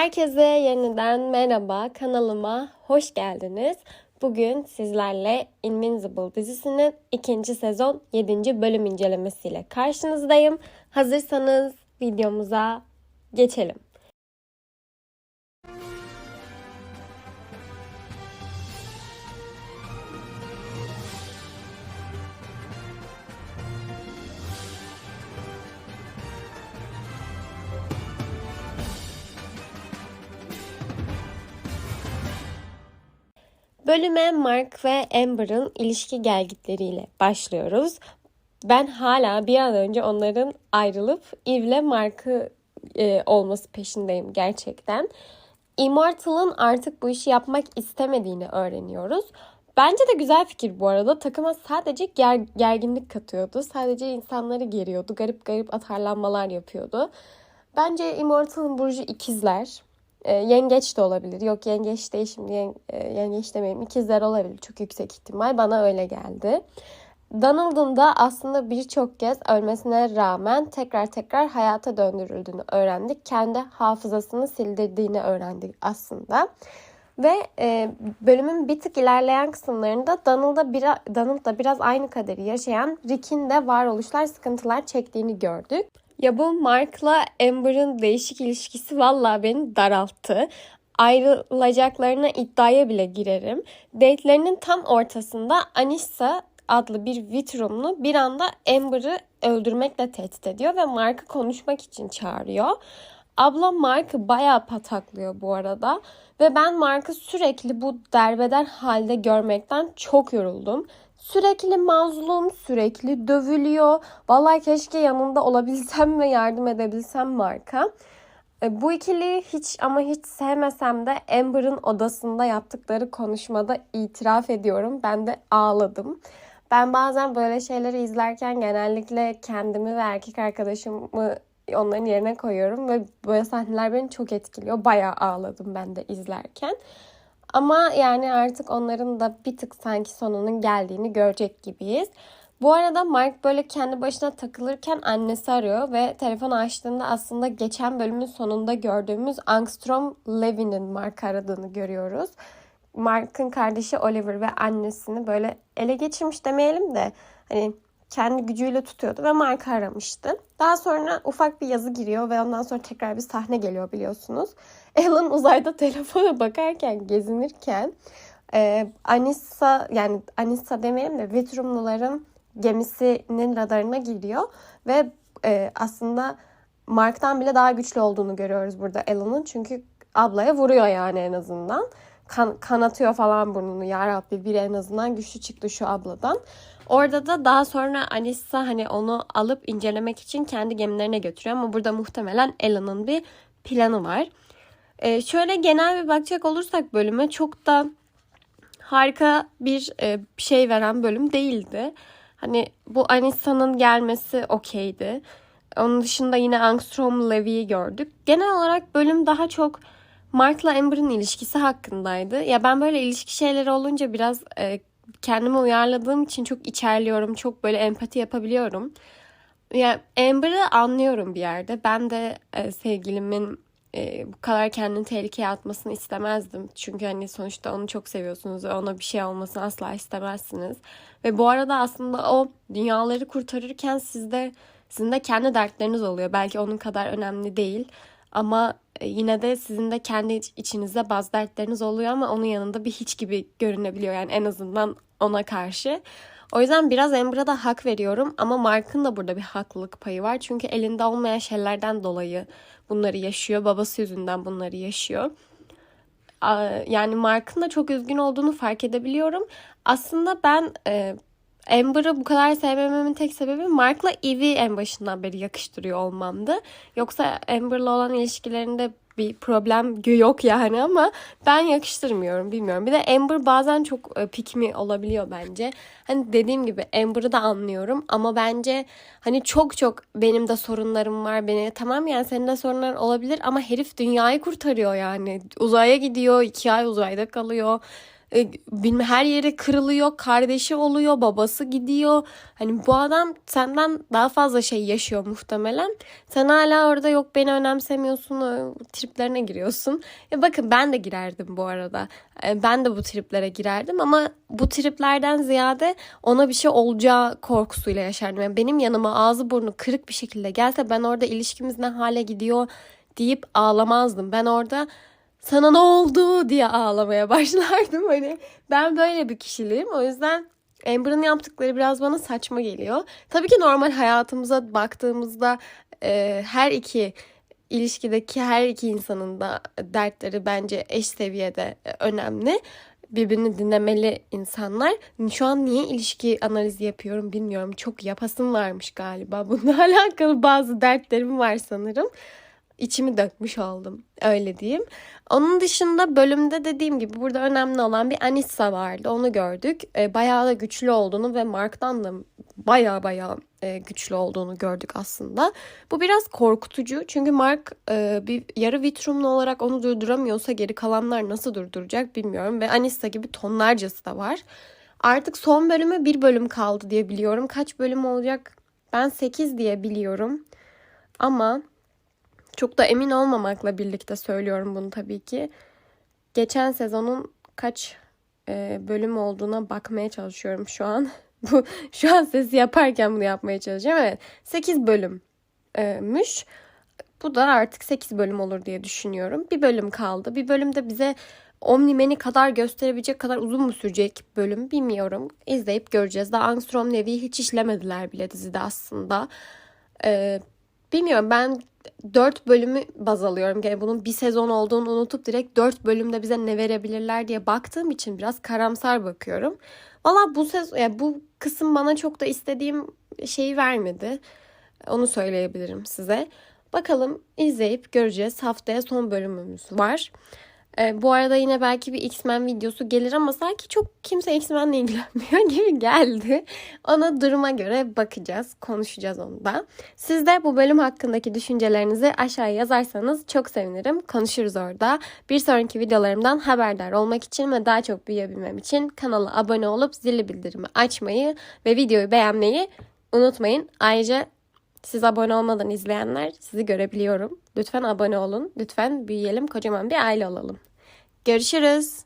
Herkese yeniden merhaba kanalıma hoş geldiniz. Bugün sizlerle Invincible dizisinin ikinci sezon 7. bölüm incelemesiyle karşınızdayım. Hazırsanız videomuza geçelim. Bölüme Mark ve Amber'ın ilişki gelgitleriyle başlıyoruz. Ben hala bir an önce onların ayrılıp Eve ile Mark'ı e, olması peşindeyim gerçekten. Immortal'ın artık bu işi yapmak istemediğini öğreniyoruz. Bence de güzel fikir bu arada. Takıma sadece ger- gerginlik katıyordu. Sadece insanları geriyordu. Garip garip atarlanmalar yapıyordu. Bence Immortal'ın burcu ikizler. E, yengeç de olabilir. Yok yengeç değil şimdi yen, e, yengeç demeyeyim. İkizler olabilir. Çok yüksek ihtimal. Bana öyle geldi. Donald'ın da aslında birçok kez ölmesine rağmen tekrar tekrar hayata döndürüldüğünü öğrendik. Kendi hafızasını sildirdiğini öğrendik aslında. Ve e, bölümün bir tık ilerleyen kısımlarında Donald'da biraz, Donald'da biraz aynı kaderi yaşayan Rick'in de varoluşlar sıkıntılar çektiğini gördük. Ya bu Mark'la Amber'ın değişik ilişkisi vallahi beni daralttı. Ayrılacaklarına iddiaya bile girerim. Date'lerinin tam ortasında Anissa adlı bir Vitrumlu bir anda Amber'ı öldürmekle tehdit ediyor ve Mark'ı konuşmak için çağırıyor. Abla Mark'ı bayağı pataklıyor bu arada. Ve ben Mark'ı sürekli bu derbeder halde görmekten çok yoruldum. Sürekli mazlum, sürekli dövülüyor. Vallahi keşke yanında olabilsem ve yardım edebilsem Mark'a. E, Bu ikiliyi hiç ama hiç sevmesem de Amber'ın odasında yaptıkları konuşmada itiraf ediyorum. Ben de ağladım. Ben bazen böyle şeyleri izlerken genellikle kendimi ve erkek arkadaşımı onların yerine koyuyorum ve böyle sahneler beni çok etkiliyor. Bayağı ağladım ben de izlerken. Ama yani artık onların da bir tık sanki sonunun geldiğini görecek gibiyiz. Bu arada Mark böyle kendi başına takılırken annesi arıyor ve telefon açtığında aslında geçen bölümün sonunda gördüğümüz Angstrom Levin'in Mark aradığını görüyoruz. Mark'ın kardeşi Oliver ve annesini böyle ele geçirmiş demeyelim de hani kendi gücüyle tutuyordu ve Mark aramıştı. Daha sonra ufak bir yazı giriyor ve ondan sonra tekrar bir sahne geliyor biliyorsunuz. Alan uzayda telefona bakarken gezinirken e, Anissa yani Anissa demeyelim de Vitrumluların gemisinin radarına giriyor ve e, aslında Mark'tan bile daha güçlü olduğunu görüyoruz burada Alan'ın. Çünkü ablaya vuruyor yani en azından. Kan, kanatıyor falan burnunu. Ya Rabbi bir en azından güçlü çıktı şu abladan. Orada da daha sonra Anissa hani onu alıp incelemek için kendi gemilerine götürüyor. Ama burada muhtemelen Alan'ın bir planı var. Ee, şöyle genel bir bakacak olursak bölüme çok da harika bir e, şey veren bölüm değildi. Hani bu Anissa'nın gelmesi okeydi. Onun dışında yine Angstrom Levy'yi gördük. Genel olarak bölüm daha çok Mark'la Amber'ın ilişkisi hakkındaydı. Ya ben böyle ilişki şeyleri olunca biraz e, kendimi uyarladığım için çok içerliyorum. Çok böyle empati yapabiliyorum. Ya Amber'ı anlıyorum bir yerde. Ben de e, sevgilimin e, bu kadar kendini tehlikeye atmasını istemezdim. Çünkü hani sonuçta onu çok seviyorsunuz ve ona bir şey olmasını asla istemezsiniz. Ve bu arada aslında o dünyaları kurtarırken sizde sizin de kendi dertleriniz oluyor. Belki onun kadar önemli değil. Ama e, yine de sizin de kendi içinizde bazı dertleriniz oluyor ama onun yanında bir hiç gibi görünebiliyor. Yani en azından ona karşı. O yüzden biraz Amber'a da hak veriyorum ama Mark'ın da burada bir haklılık payı var. Çünkü elinde olmayan şeylerden dolayı bunları yaşıyor. Babası yüzünden bunları yaşıyor. Yani Mark'ın da çok üzgün olduğunu fark edebiliyorum. Aslında ben e, Amber'ı bu kadar sevmememin tek sebebi Mark'la Eve'i en başından beri yakıştırıyor olmamdı. Yoksa Amber'la olan ilişkilerinde bir problem yok yani ama ben yakıştırmıyorum bilmiyorum. Bir de Amber bazen çok e, pikmi olabiliyor bence. Hani dediğim gibi Amber'ı da anlıyorum ama bence hani çok çok benim de sorunlarım var. Beni tamam yani senin de sorunların olabilir ama herif dünyayı kurtarıyor yani. Uzaya gidiyor, iki ay uzayda kalıyor. E, bilmem her yeri kırılıyor, kardeşi oluyor, babası gidiyor. Hani bu adam senden daha fazla şey yaşıyor muhtemelen. Sen hala orada yok beni önemsemiyorsun, o triplerine giriyorsun. E bakın ben de girerdim bu arada. E, ben de bu triplere girerdim ama bu triplerden ziyade ona bir şey olacağı korkusuyla yaşardım. Yani benim yanıma ağzı burnu kırık bir şekilde gelse ben orada ilişkimiz ne hale gidiyor deyip ağlamazdım. Ben orada sana ne oldu diye ağlamaya başlardım. Hani ben böyle bir kişiliğim. O yüzden Amber'ın yaptıkları biraz bana saçma geliyor. Tabii ki normal hayatımıza baktığımızda e, her iki ilişkideki her iki insanın da dertleri bence eş seviyede e, önemli. Birbirini dinlemeli insanlar. Şu an niye ilişki analizi yapıyorum bilmiyorum. Çok yapasım varmış galiba. Bununla alakalı bazı dertlerim var sanırım içimi dökmüş oldum. Öyle diyeyim. Onun dışında bölümde dediğim gibi burada önemli olan bir Anissa vardı. Onu gördük. E, bayağı da güçlü olduğunu ve Mark'tan da bayağı bayağı e, güçlü olduğunu gördük aslında. Bu biraz korkutucu. Çünkü Mark e, bir yarı vitrumlu olarak onu durduramıyorsa geri kalanlar nasıl durduracak bilmiyorum. Ve Anissa gibi tonlarcası da var. Artık son bölümü bir bölüm kaldı diye biliyorum. Kaç bölüm olacak? Ben 8 diye biliyorum. Ama çok da emin olmamakla birlikte söylüyorum bunu tabii ki. Geçen sezonun kaç e, bölüm olduğuna bakmaya çalışıyorum şu an. Bu şu an sesi yaparken bunu yapmaya çalışacağım. Evet 8 bölümmüş. Bu da artık 8 bölüm olur diye düşünüyorum. Bir bölüm kaldı. Bir bölümde bize Omnimen'i kadar gösterebilecek kadar uzun mu sürecek bölüm bilmiyorum. İzleyip göreceğiz. Daha Angstrom Nevi'yi hiç işlemediler bile dizide aslında. Ee, bilmiyorum ben 4 bölümü baz alıyorum. Yani bunun bir sezon olduğunu unutup direkt 4 bölümde bize ne verebilirler diye baktığım için biraz karamsar bakıyorum. Valla bu sezon yani bu kısım bana çok da istediğim şeyi vermedi. Onu söyleyebilirim size. Bakalım izleyip göreceğiz. Haftaya son bölümümüz var. E, bu arada yine belki bir X-Men videosu gelir ama sanki çok kimse X-Men'le ilgilenmiyor gibi geldi. Ona duruma göre bakacağız, konuşacağız onu da. Siz de bu bölüm hakkındaki düşüncelerinizi aşağıya yazarsanız çok sevinirim. Konuşuruz orada. Bir sonraki videolarımdan haberdar olmak için ve daha çok büyüyebilmem için kanala abone olup zilli bildirimi açmayı ve videoyu beğenmeyi unutmayın. Ayrıca siz abone olmadan izleyenler sizi görebiliyorum. Lütfen abone olun. Lütfen büyüyelim, kocaman bir aile olalım. Görüşürüz.